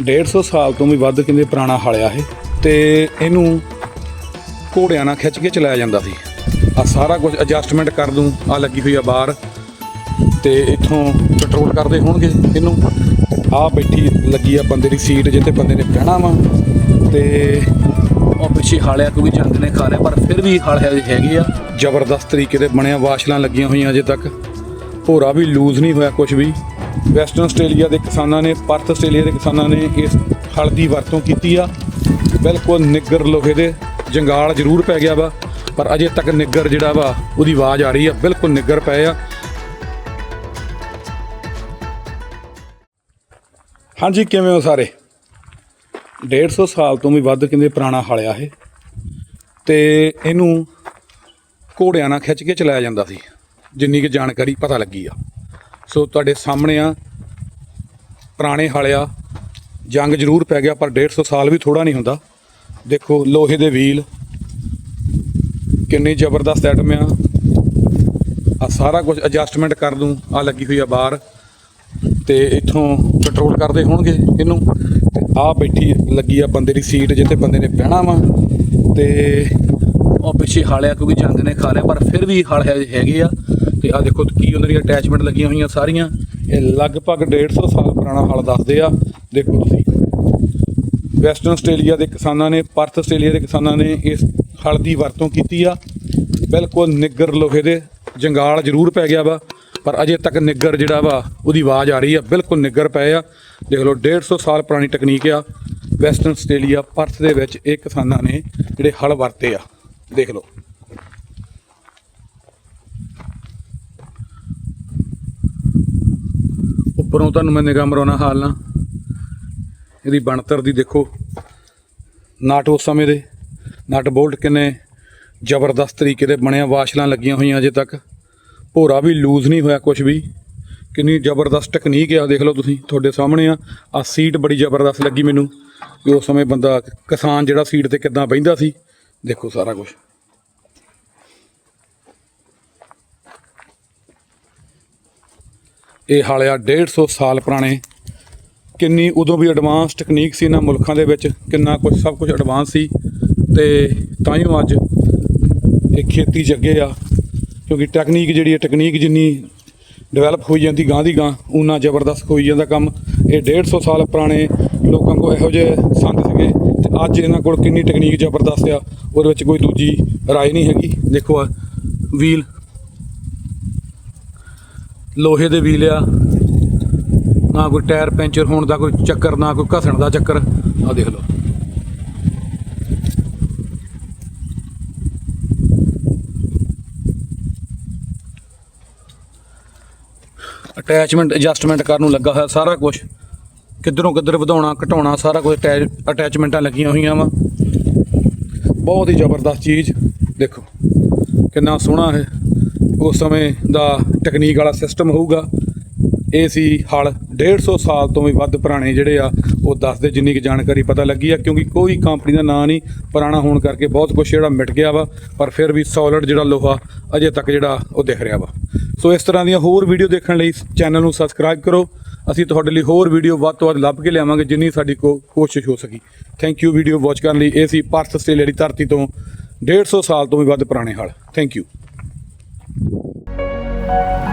150 ਸਾਲ ਤੋਂ ਵੀ ਵੱਧ ਕਹਿੰਦੇ ਪੁਰਾਣਾ ਹਾਲਿਆ ਇਹ ਤੇ ਇਹਨੂੰ ਘੋੜਿਆਂ ਨਾਲ ਖਿੱਚ ਕੇ ਚਲਾਇਆ ਜਾਂਦਾ ਸੀ। ਆ ਸਾਰਾ ਕੁਝ ਐਡਜਸਟਮੈਂਟ ਕਰ ਦੂੰ ਆ ਲੱਗੀ ਹੋਈ ਆ ਬਾਹਰ ਤੇ ਇੱਥੋਂ ਕੰਟਰੋਲ ਕਰਦੇ ਹੋਣਗੇ ਇਹਨੂੰ। ਆ ਬੈਠੀ ਲੱਗੀ ਆ ਬੰਦੇ ਦੀ ਸੀਟ ਜਿੱਥੇ ਬੰਦੇ ਨੇ ਬਹਿਣਾ ਵਾ ਤੇ ਉਹ ਪਿੱਛੇ ਹਾਲਿਆ ਕਿਉਂਕਿ ਜੰਗ ਨੇ ਖਾ ਲਿਆ, ਪਰ ਫਿਰ ਵੀ ਹਾਲਿਆ ਹੈਗੇ ਆ। ਜ਼ਬਰਦਸਤ ਤਰੀਕੇ ਦੇ ਬਣਿਆ ਵਾਸ਼ਲਾਂ ਲੱਗੀਆਂ ਹੋਈਆਂ ਅਜੇ ਤੱਕ। ਭੋਰਾ ਵੀ ਲੂਜ਼ ਨਹੀਂ ਹੋਇਆ ਕੁਝ ਵੀ। ਵੈਸਟਰਨ ਆਸਟ੍ਰੇਲੀਆ ਦੇ ਕਿਸਾਨਾਂ ਨੇ, ਪਰਥ ਆਸਟ੍ਰੇਲੀਆ ਦੇ ਕਿਸਾਨਾਂ ਨੇ ਇਸ ਹਲ ਦੀ ਵਰਤੋਂ ਕੀਤੀ ਆ। ਬਿਲਕੁਲ ਨਿੱਗਰ ਲੋਹੇ ਦੇ ਜੰਗਾਲ ਜ਼ਰੂਰ ਪੈ ਗਿਆ ਵਾ, ਪਰ ਅਜੇ ਤੱਕ ਨਿੱਗਰ ਜਿਹੜਾ ਵਾ, ਉਹਦੀ ਆਵਾਜ਼ ਆ ਰਹੀ ਆ। ਬਿਲਕੁਲ ਨਿੱਗਰ ਪਏ ਆ। ਹਾਂਜੀ, ਕਿਵੇਂ ਹੋ ਸਾਰੇ? 150 ਸਾਲ ਤੋਂ ਵੀ ਵੱਧ ਕਹਿੰਦੇ ਪੁਰਾਣਾ ਹਲਿਆ ਇਹ। ਤੇ ਇਹਨੂੰ ਘੋੜਿਆਂ ਨਾਲ ਖਿੱਚ ਕੇ ਚਲਾਇਆ ਜਾਂਦਾ ਸੀ, ਜਿੰਨੀ ਕਿ ਜਾਣਕਾਰੀ ਪਤਾ ਲੱਗੀ ਆ। ਸੋ ਤੁਹਾਡੇ ਸਾਹਮਣੇ ਆ। ਪੁਰਾਣੇ ਹਲਿਆ। ਜੰਗ ਜ਼ਰੂਰ ਪੈ ਗਿਆ, ਪਰ 150 ਸਾਲ ਵੀ ਥੋੜਾ ਨਹੀਂ ਹੁੰਦਾ। ਦੇਖੋ, ਲੋਹੇ ਦੇ ਵੀਲ। ਕਿੰਨੀ ਜ਼ਬਰਦਸਤ ਐਟਮ ਆ। ਆ ਸਾਰਾ ਕੁਝ ਐਡਜਸਟਮੈਂਟ ਕਰ ਦੂੰ। ਆ ਲੱਗੀ ਹੋਈ ਆ ਬਾਹਰ। ਤੇ ਇੱਥੋਂ ਕੰਟਰੋਲ ਕਰਦੇ ਹੋਣਗੇ ਇਹਨੂੰ। ਤੇ ਆ ਬੈਠੀ ਲੱਗੀ ਆ ਬੰਦੇ ਦੀ ਸੀਟ ਜਿੱਥੇ ਬੰਦੇ ਨੇ ਬਹਿਣਾ ਵਾ। ਤੇ ਉਹ ਪਿੱਛੇ ਹਾਲਿਆ, ਕਿਉਂਕਿ ਜੰਗ ਨੇ ਖਾ ਲਿਆ, ਪਰ ਫਿਰ ਵੀ ਹਲ ਹੈਗੇ ਆ। ਤੇ ਆ ਦੇਖੋ ਕੀ ਉਹਨਾਂ ਦੀਆਂ ਅਟੈਚਮੈਂਟ ਲੱਗੀਆਂ ਹੋਈਆਂ ਸਾਰੀਆਂ। ਇਹ ਲਗਭਗ 150 ਸਾਲ ਪੁਰਾਣਾ ਹਲ ਦੱਸਦੇ ਆ। ਦੇਖੋ ਤੁਸੀਂ। ਵੈਸਟਰਨ ਆਸਟ੍ਰੇਲੀਆ ਦੇ ਕਿਸਾਨਾਂ ਨੇ ਪਰਥ ਆਸਟ੍ਰੇਲੀਆ ਦੇ ਕਿਸਾਨਾਂ ਨੇ ਇਸ ਹਲ ਦੀ ਵਰਤੋਂ ਕੀਤੀ ਆ। ਬਿਲਕੁਲ ਨਿੱਗਰ ਲੋਹੇ ਦੇ ਜੰਗਾਲ ਜ਼ਰੂਰ ਪੈ ਗਿਆ ਵਾ, ਪਰ ਅਜੇ ਤੱਕ ਨਿੱਗਰ ਜਿਹੜਾ ਵਾ, ਉਹਦੀ ਆਵਾਜ਼ ਆ ਰਹੀ ਆ। ਬਿਲਕੁਲ ਨਿੱਗਰ ਪਏ ਆ। ਦੇਖ ਲਓ 150 ਸਾਲ ਪੁਰਾਣੀ ਟੈਕਨੀਕ ਆ। ਵੈਸਟਰਨ ਆਸਟ੍ਰੇਲੀਆ ਪਰਥ ਦੇ ਵਿੱਚ ਇਹ ਕਿਸਾਨਾਂ ਨੇ ਜਿਹੜੇ ਹਲ ਵਰਤੇ ਆ। ਦੇਖ ਲਓ। ਉੱਪਰੋਂ ਤੁਹਾਨੂੰ ਮੈਂ ਨਿਗਾਹ ਮਰਾਉਣਾ ਹਾਲ ਨਾ ਇਹਦੀ ਬਣਤਰ ਦੀ ਦੇਖੋ। ਨਾਟ ਉਸ ਸਮੇਂ ਦੇ। ਨਟ ਬੋਲਟ ਕਿੰਨੇ ਜ਼ਬਰਦਸਤ ਤਰੀਕੇ ਦੇ ਬਣਿਆ, ਵਾਸ਼ਲਾਂ ਲੱਗੀਆਂ ਹੋਈਆਂ ਅਜੇ ਤੱਕ। ਭੋਰਾ ਵੀ ਲੂਜ਼ ਨਹੀਂ ਹੋਇਆ ਕੁਝ ਵੀ। ਕਿੰਨੀ ਜ਼ਬਰਦਸਤ ਟੈਕਨੀਕ ਆ, ਦੇਖ ਲਓ ਤੁਸੀਂ, ਤੁਹਾਡੇ ਸਾਹਮਣੇ ਆ। ਆ ਸੀਟ ਬੜੀ ਜ਼ਬਰਦਸਤ ਲੱਗੀ ਮੈਨੂੰ। ਕਿ ਉਸ ਸਮੇਂ ਬੰਦਾ ਕਿਸਾਨ ਜਿਹੜਾ ਸੀਟ ਤੇ ਕਿੱਦਾਂ ਬਹਿੰਦਾ ਸੀ। ਦੇਖੋ ਸਾਰਾ ਕੁਝ ਇਹ ਹਾਲਿਆ 150 ਸਾਲ ਪੁਰਾਣੇ। ਕਿੰਨੀ ਉਦੋਂ ਵੀ ਐਡਵਾਂਸ ਟੈਕਨੀਕ ਸੀ ਇਹਨਾਂ ਮੁਲਕਾਂ ਦੇ ਵਿੱਚ, ਕਿੰਨਾ ਕੁਝ ਸਭ ਕੁਝ ਐਡਵਾਂਸ ਸੀ। ਤੇ ਤਾਂ ਹੀ ਅੱਜ ਇਹ ਖੇਤੀ ਜੱਗੇ ਆ, ਕਿਉਂਕਿ ਟੈਕਨੀਕ ਜਿਹੜੀ ਹੈ ਟੈਕਨੀਕ ਜਿੰਨੀ ਡਿਵੈਲਪ ਹੋਈ ਜਾਂਦੀ ਗਾਂ ਦੀ ਗਾਂ ਉਨਾ ਜ਼ਬਰਦਸਤ ਹੋਈ ਜਾਂਦਾ ਕੰਮ। ਇਹ 150 ਸਾਲ ਪੁਰਾਣੇ ਲੋਕਾਂ ਕੋਲ ਇਹੋ ਜਿਹੇ ਸੰਦ ਸੀਗੇ, ਤੇ ਅੱਜ ਇਹਨਾਂ ਕੋਲ ਕਿੰਨੀ ਟੈਕਨੀਕ ਜ਼ਬਰਦਸਤ ਆ, ਉਹਦੇ ਵਿੱਚ ਕੋਈ ਦੂਜੀ ਰਾਏ ਨਹੀਂ ਹੈਗੀ। ਦੇਖੋ ਆ ਵੀਲ ਲੋਹੇ ਦੇ ਵੀਲ ਆ ਨਾ ਕੋਈ ਟਾਇਰ ਪੈਂਚਰ ਹੋਣ ਦਾ ਕੋਈ ਚੱਕਰ, ਨਾ ਕੋਈ ਘਸਣ ਦਾ ਚੱਕਰ। ਆ ਦੇਖ ਲਓ। ਅਟੈਚਮੈਂਟ ਐਡਜਸਟਮੈਂਟ ਕਰਨ ਨੂੰ ਲੱਗਾ ਹੋਇਆ ਸਾਰਾ ਕੁਝ ਕਿੱਧਰੋਂ ਕਿੱਧਰ ਵਧਾਉਣਾ, ਘਟਾਉਣਾ, ਸਾਰਾ ਕੁਝ ਅਟੈਚਮੈਂਟਾਂ ਲੱਗੀਆਂ ਹੋਈਆਂ ਵਾ। ਬਹੁਤ ਹੀ ਜ਼ਬਰਦਸਤ ਚੀਜ਼। ਦੇਖੋ, ਕਿੰਨਾ ਸੋਹਣਾ ਹੈ ਉਸ ਸਮੇਂ ਦਾ ਟੈਕਨੀਕ ਵਾਲਾ ਸਿਸਟਮ ਹੋਊਗਾ। ਇਹ ਸੀ ਹਲ 150 ਸਾਲ ਤੋਂ ਵੀ ਵੱਧ ਪੁਰਾਣੇ ਜਿਹੜੇ ਆ, ਉਹ ਦੱਸਦੇ ਜਿੰਨੀ ਕਿ ਜਾਣਕਾਰੀ ਪਤਾ ਲੱਗੀ ਆ, ਕਿਉਂਕਿ ਕੋਈ ਕੰਪਨੀ ਦਾ ਨਾਂ ਨਹੀਂ, ਪੁਰਾਣਾ ਹੋਣ ਕਰਕੇ ਬਹੁਤ ਕੁਝ ਜਿਹੜਾ ਮਿਟ ਗਿਆ ਵਾ, ਪਰ ਫਿਰ ਵੀ ਸੋਲਿਡ ਜਿਹੜਾ ਲੋਹਾ ਅਜੇ ਤੱਕ ਜਿਹੜਾ ਉਹ ਦਿਖ ਰਿਹਾ ਵਾ। ਸੋ ਇਸ ਤਰ੍ਹਾਂ ਦੀਆਂ ਹੋਰ ਵੀਡੀਓ ਦੇਖਣ ਲਈ ਚੈਨਲ ਨੂੰ ਸਬਸਕ੍ਰਾਈਬ ਕਰੋ। ਅਸੀਂ ਤੁਹਾਡੇ ਲਈ ਹੋਰ ਵੀਡੀਓ ਵੱਧ ਤੋਂ ਵੱਧ ਲੱਭ ਕੇ ਲਿਆਵਾਂਗੇ, ਜਿੰਨੀ ਸਾਡੀ ਕੋ ਕੋਸ਼ਿਸ਼ ਹੋ ਸਕੀ। ਥੈਂਕ ਯੂ ਵੀਡੀਓ ਵਾਚ ਕਰਨ ਲਈ ਇਹ ਸੀ ਭਾਰਤ ਆਸਟ੍ਰੇਲੀਆ ਦੀ ਧਰਤੀ ਤੋਂ 150 ਸਾਲ ਤੋਂ ਵੀ ਵੱਧ ਪੁਰਾਣੇ ਹਲ। Thank you Bye.